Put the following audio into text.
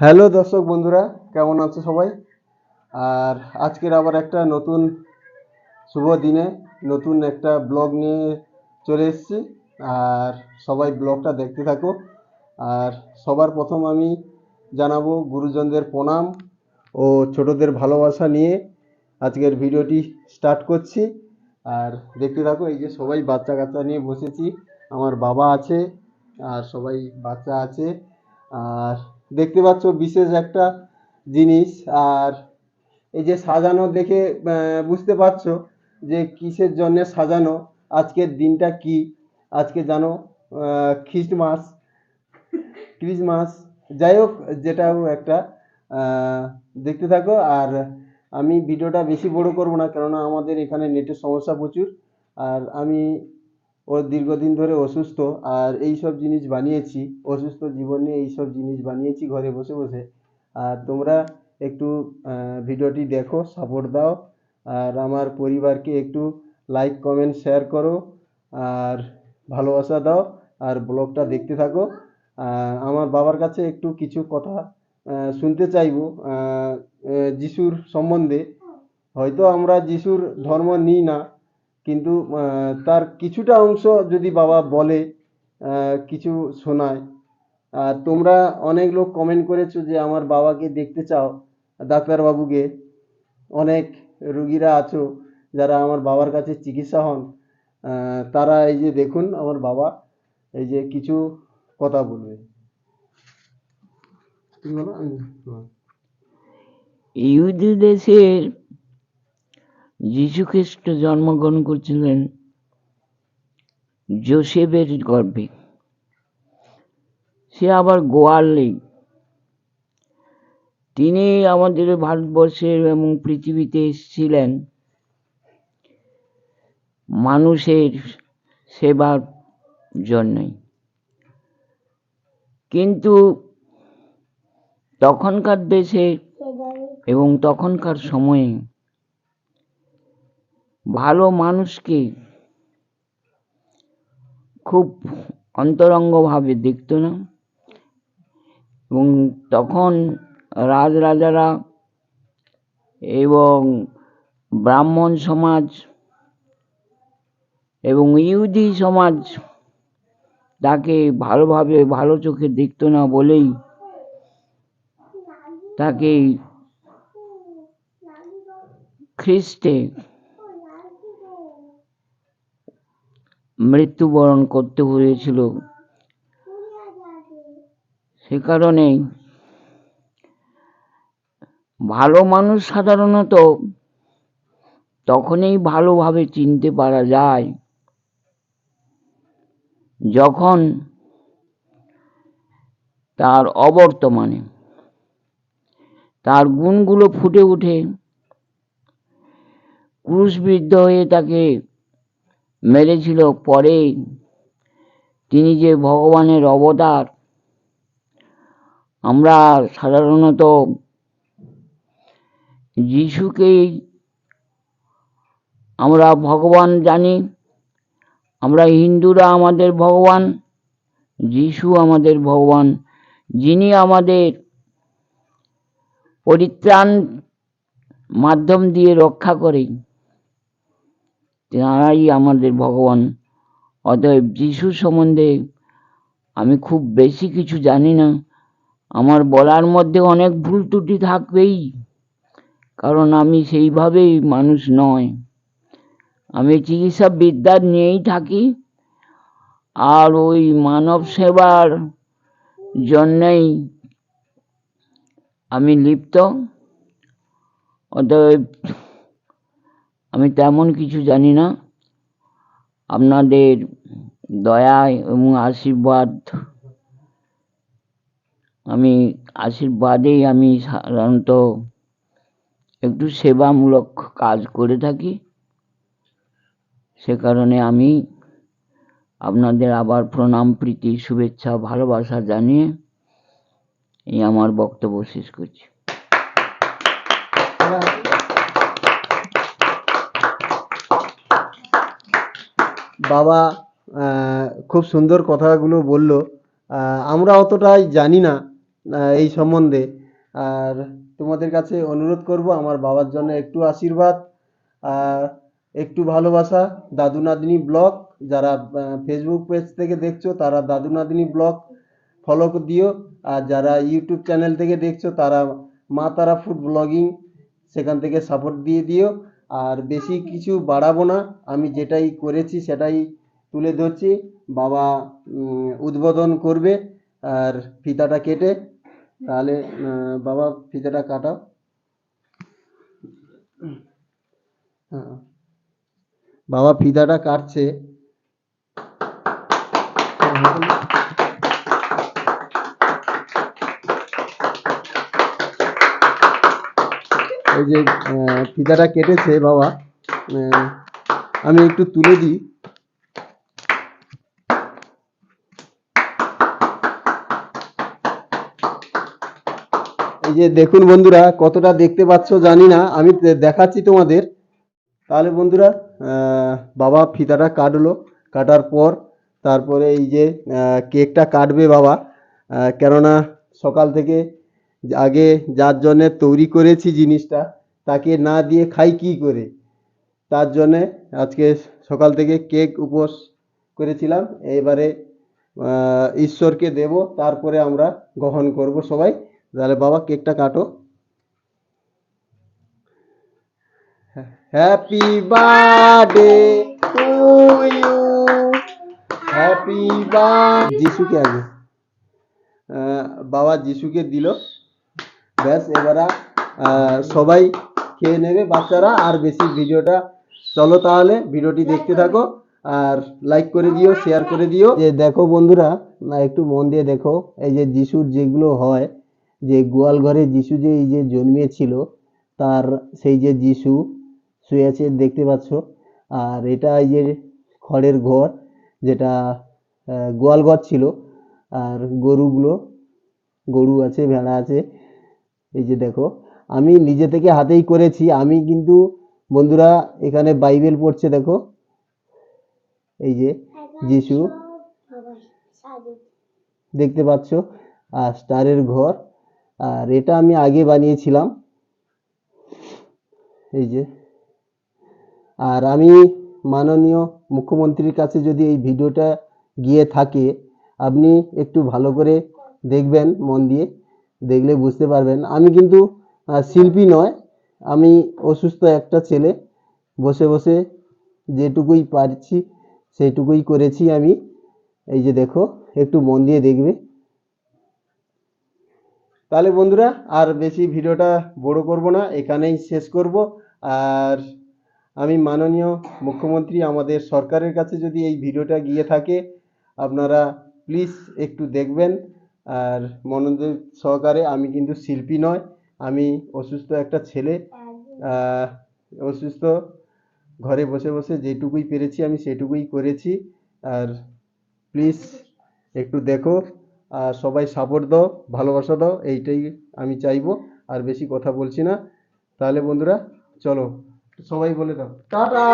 Hello দর্শক বন্ধুরা, কেমন আছো সবাই? আর আজকের আবার একটা নতুন শুভ দিনে নতুন একটা ব্লগ নিয়ে চলে এসেছি। আর সবাই ব্লগটা দেখতে থাকো। আর সবার প্রথম আমি জানাব গুরুজনদের প্রণাম ও ছোটদের ভালোবাসা নিয়ে আজকের ভিডিওটি স্টার্ট করছি। আর দেখতে থাকো, এই যে সবাই বাচ্চা কাচ্চা নিয়ে বসেছি। আমার বাবা আছে, আর সবাই বাচ্চা আছে। আর দেখতে পাচ্ছ বিশেষ একটা জিনিস, আর এই যে সাজানো দেখে বুঝতে পারছ যে কিসের জন্য সাজানো, আজকের দিনটা কি? আজকে জানো খ্রিস্টমাস ক্রিসমাস যাই হোক, যেটাও একটা দেখতে থাকো। আর আমি ভিডিওটা বেশি বড় করব না, কেননা আমাদের এখানে নেটের সমস্যা প্রচুর। আর আমি ও দীর্ঘদিন ধরে অসুস্থ আর এই সব জিনিস বানিয়েছি, অসুস্থ জীবন নিয়ে এই সব জিনিস বানিয়েছি ঘরে বসে বসে। আর তোমরা একটু ভিডিওটি দেখো সাপোর্ট দাও। আর আমার পরিবারকে একটু লাইক কমেন্ট শেয়ার করো। আর ভালোবাসা দাও। আর ব্লগটা দেখতে থাকো। আমার বাবার কাছে একটু কিছু কথা শুনতে চাইব। যিশুর সম্বন্ধে। হয়তো আমরা যিশুর ধর্ম নিই না। কিন্তু তার কিছুটা অংশ যদি বাবা বলে কিছু শোনায়, আর তোমরা অনেক লোক কমেন্ট করেছ যে আমার বাবাকে দেখতে চাও, ডাক্তারবাবুকে অনেক রুগীরা আছো যারা আমার বাবার কাছে চিকিৎসা হন তারা এই যে দেখুন আমার বাবা এই যে কিছু কথা বলবে। ইহুদি দেশের যীশুখ্রিস্ট জন্মগ্রহণ করছিলেন জোসেফের গর্ভে। সে আবার গোয়ালে তিনি আমাদের ভারতবর্ষের এবং পৃথিবীতে এসেছিলেন। মানুষের সেবার জন্যই। কিন্তু তখনকার দেশে এবং তখনকার সময়ে ভালো মানুষকে খুব অন্তরঙ্গভাবে দেখতো না। এবং তখন রাজরাজারা এবং ব্রাহ্মণ সমাজ এবং ইহুদি সমাজ তাকে ভালোভাবে, ভালো চোখে দেখতো না বলেই তাকে খ্রিস্টে মৃত্যুবরণ করতে হয়েছিল। সে কারণে ভালো মানুষ সাধারণত তখনই ভালোভাবে চিনতে পারা যায় যখন তার অবর্তমানে তার গুণগুলো ফুটে ওঠে ক্রুশবিদ্ধ হয়ে তাকে মেরেছিল পরে তিনি যে ভগবানের অবতার, আমরা সাধারণত যিশুকেই আমরা ভগবান জানি। আমরা হিন্দুরা আমাদের ভগবান, যিশু আমাদের ভগবান, যিনি আমাদের পরিত্রাণ মাধ্যম দিয়ে রক্ষা করে তারাই আমাদের ভগবান। অতএব যিশু সম্বন্ধে আমি খুব বেশি কিছু জানি না। আমার বলার মধ্যে অনেক ভুল ত্রুটি থাকবেই, কারণ আমি সেইভাবেই মানুষ নয়। আমি চিকিৎসা বিদ্যা নিয়েই থাকি, আর ওই মানব সেবার জন্যেই আমি লিপ্ত। অতএব আমি তেমন কিছু জানি না। আপনাদের দয়ায় এবং আশীর্বাদ, আমি আশীর্বাদেই আমি সাধারণত একটু সেবামূলক কাজ করে থাকি। সে কারণে আমি আপনাদের আবার প্রণাম, প্রীতি, শুভেচ্ছা, ভালোবাসা জানিয়ে এই আমার বক্তব্য শেষ করছি। বাবা খুব সুন্দর কথাগুলো বলল। আমরা অতটাই জানি না এই সম্বন্ধে। আর তোমাদের কাছে অনুরোধ করব, আমার বাবার জন্য একটু আশীর্বাদ একটু ভালোবাসা। দাদু নাতনি ব্লগ, যারা ফেসবুক পেজ থেকে দেখছ, তারা দাদু নাতনি ব্লগ ফলো দিও। আর যারা ইউটিউব চ্যানেল থেকে দেখছ, তারা মা তারা ফুড ব্লগিং, সেখান থেকে সাপোর্ট দিয়ে দিও। আর বেশি কিছু বাড়াবো না। আমি যেটাই করেছি সেটাই তুলে ধরছি। বাবা উদ্বোধন করবে আর ফিতাটা কেটে। তাহলে বাবা, ফিতাটা কাটাও। হ্যাঁ। বাবা, ফিতাটা কাটছে। এই যে ফিতাটা কেটেছে বাবা আমি একটু তুলে দিই। এই যে দেখুন বন্ধুরা, কতটা দেখতে পাচ্ছ জানি না, আমি দেখাচ্ছি তোমাদের। তাহলে বন্ধুরা বাবা ফিতাটা কাটলো, কাটার পর তারপরে এই যে কেকটা কাটবে বাবা কেননা সকাল থেকে আগে যার জন্যে তৈরি করেছি জিনিসটা তাকে না দিয়ে খাই কি করে? তার জন্যে আজকে সকাল থেকে কেক উপোস করেছিলাম। এবারে আহ, ঈশ্বরকে দেব তারপরে আমরা গ্রহণ করব সবাই। তাহলে বাবা কেকটা কাটো। Happy birthday to you happy birth যিশুকে আগে আহ, বাবা যিশুকে দিল। ব্যাস, এবারে সবাই খেয়ে নেবে বাচ্চারা। আর বেশি ভিডিওটা চলো তাহলে, ভিডিওটি দেখতে থাকো। আর লাইক করে দিও শেয়ার করে দিও। যে দেখো বন্ধুরা, না, একটু মন দিয়ে দেখো, এই যে যিশুর যেগুলো হয়, যে গোয়াল ঘরে যিশু যে এই যে জন্মিয়েছিল, তার সেই যে যিশু শুয়ে আছে, দেখতে পাচ্ছ। আর এটা এই যে খড়ের ঘর, যেটা গোয়াল ঘর ছিল। আর গরুগুলো, গরু আছে, ভেড়া আছে। এই যে দেখো আমি নিজে থেকে হাতেই করেছি আমি কিন্তু বন্ধুরা এখানে বাইবেল পড়ছে দেখো। এই যে যিশু। দেখতে পাচ্ছ? আর স্টারের ঘর। আর এটা আমি আগে বানিয়েছিলাম। এই যে। আর আমি মাননীয় মুখ্যমন্ত্রীর কাছে যদি এই ভিডিওটা গিয়ে থাকে আপনি একটু ভালো করে দেখবেন মন দিয়ে। দেখলে বুঝতে পারবেন। আমি কিন্তু শিল্পী নয়, আমি অসুস্থ একটা ছেলে। বসে বসে যেটুকুই পারছি, সেইটুকুই করেছি আমি। এই যে দেখো, একটু মন দিয়ে দেখবে। তাহলে বন্ধুরা, আর বেশি ভিডিওটা বড় করব না, এখানেই শেষ করব। আর আমি মাননীয় মুখ্যমন্ত্রী আমাদের সরকারের কাছে যদি এই ভিডিওটা গিয়ে থাকে, আপনারা প্লিজ একটু দেখবেন। আর মনোযোগ সহকারে আমি কিন্তু শিল্পী নয়, আমি অসুস্থ একটা ছেলে। অসুস্থ ঘরে বসে বসে যেটুকুই পেরেছি আমি সেটুকুই করেছি। আর প্লিজ একটু দেখো আর সবাই সাপোর্ট দাও, ভালোবাসা দাও, এইটাই আমি চাইব, আর বেশি কথা বলছি না। তাহলে বন্ধুরা, চলো, সবাই বলে দাও। টাটা!